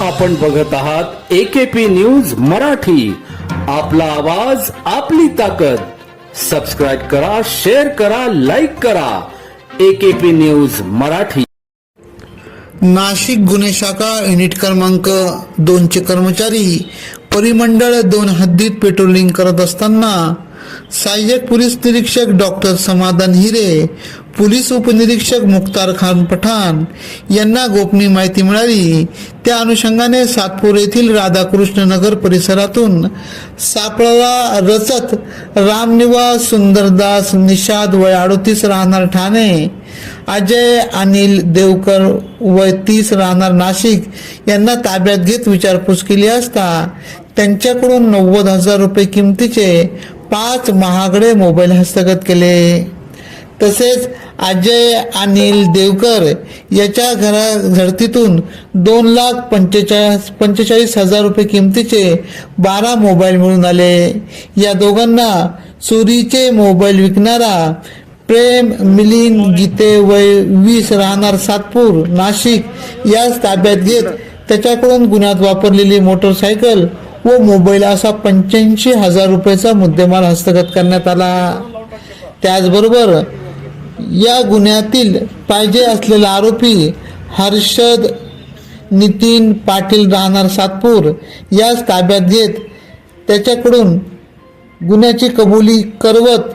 आपण बघत आहात एकेपी न्यूज मराठी. आपला आवाज आपली ताकद. सबस्क्राईब करा शेअर करा लाईक करा. AKP news Marathi. नाशिक गुन्हे शाखा युनिट क्रमांक दोनचे कर्मचारी परिमंडळ दोन हद्दीत पेट्रोलिंग करत असताना सहाय्यक पोलीस निरीक्षक डॉक्टर समाधान हिरे पोलीस उपनिरीक्षक मुख्तार खान पठाण यांना गोपनीय माहिती मिळाली. त्या अनुषंगाने सातपूर येथील राधाकृष्ण नगर परिसरातून सापळा रचत रामनिवास सुंदरदास निषाद वय अडोतीस राहणार ठाणे अजय अनिल देवकर वय तीस राहणार नाशिक यांना ताब्यात घेत विचारपूस केली असता त्यांच्याकडून नव्वद हजार रुपये किमतीचे पाच महागडे मोबाईल हस्तगत केले. तसेच अजय अनिल देवकर याच्या घरा झडतीतून दोन लाख पंचेचाळीस पंचेचाळीस हजार रुपये किमतीचे बारा मोबाईल मिळून आले. या दोघांना चोरीचे मोबाईल विकणारा प्रेम मिलिंद गीते वय वीस राहणार सातपूर नाशिक याच ताब्यात घेत त्याच्याकडून गुन्ह्यात वापरलेली मोटरसायकल व मोबाईल असा पंच्याऐंशी हजार रुपयाचा मुद्देमाल हस्तगत करण्यात आला. त्याचबरोबर या गुन्ह्यातील पाहिजे असलेला आरोपी हर्षद नितीन पाटील राहणार सातपूर याच ताब्यात घेत त्याच्याकडून गुन्ह्याची कबुली करवत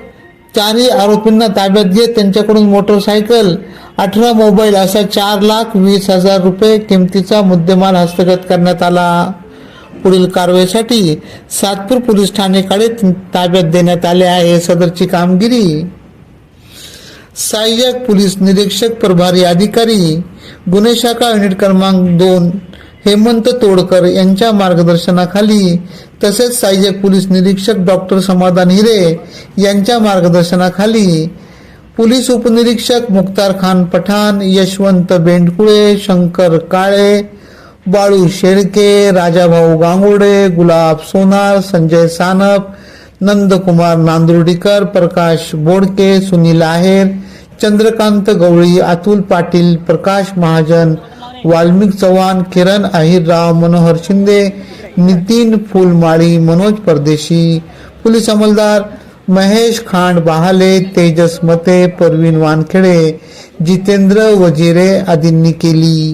चारही आरोपींना ताब्यात घेत त्यांच्याकडून मोटरसायकल अठरा मोबाईल असा चार लाख वीस हजार रुपये किमतीचा मुद्देमाल हस्तगत करण्यात आला. पुढील कारवाईसाठी सातपूर पोलीस ठाणेकडे ताब्यात देण्यात आले आहे सदरची कामगिरी. सहाय्यक पोलीस निरीक्षक प्रभारी अधिकारी गुन्हे शाखा युनिट क्रमांक दोन हेमंत तोडकर यांच्या मार्गदर्शनाखाली तसेच सहाय्यक पोलीस निरीक्षक डॉक्टर समाधान हिरे यांच्या मार्गदर्शनाखाली पोलीस उपनिरीक्षक मुख्तार खान पठाण यशवंत बेंडकुळे शंकर काळे बाळू शेळके राजाभाऊ गांगुडे गुलाब सोनार संजय सानप नंदकुमार नांदुर्डीकर प्रकाश बोडके सुनील आहेर चंद्रकांत गवळी अतुल पाटील प्रकाश महाजन वाल्मिक चव्हाण किरण अहिरराव मनोहर शिंदे नितीन फुलमाळी मनोज परदेशी पोलीस अंमलदार महेश खांड बहाले तेजस मते परवीन वानखेडे जितेंद्र वजिरे आदींनी केली.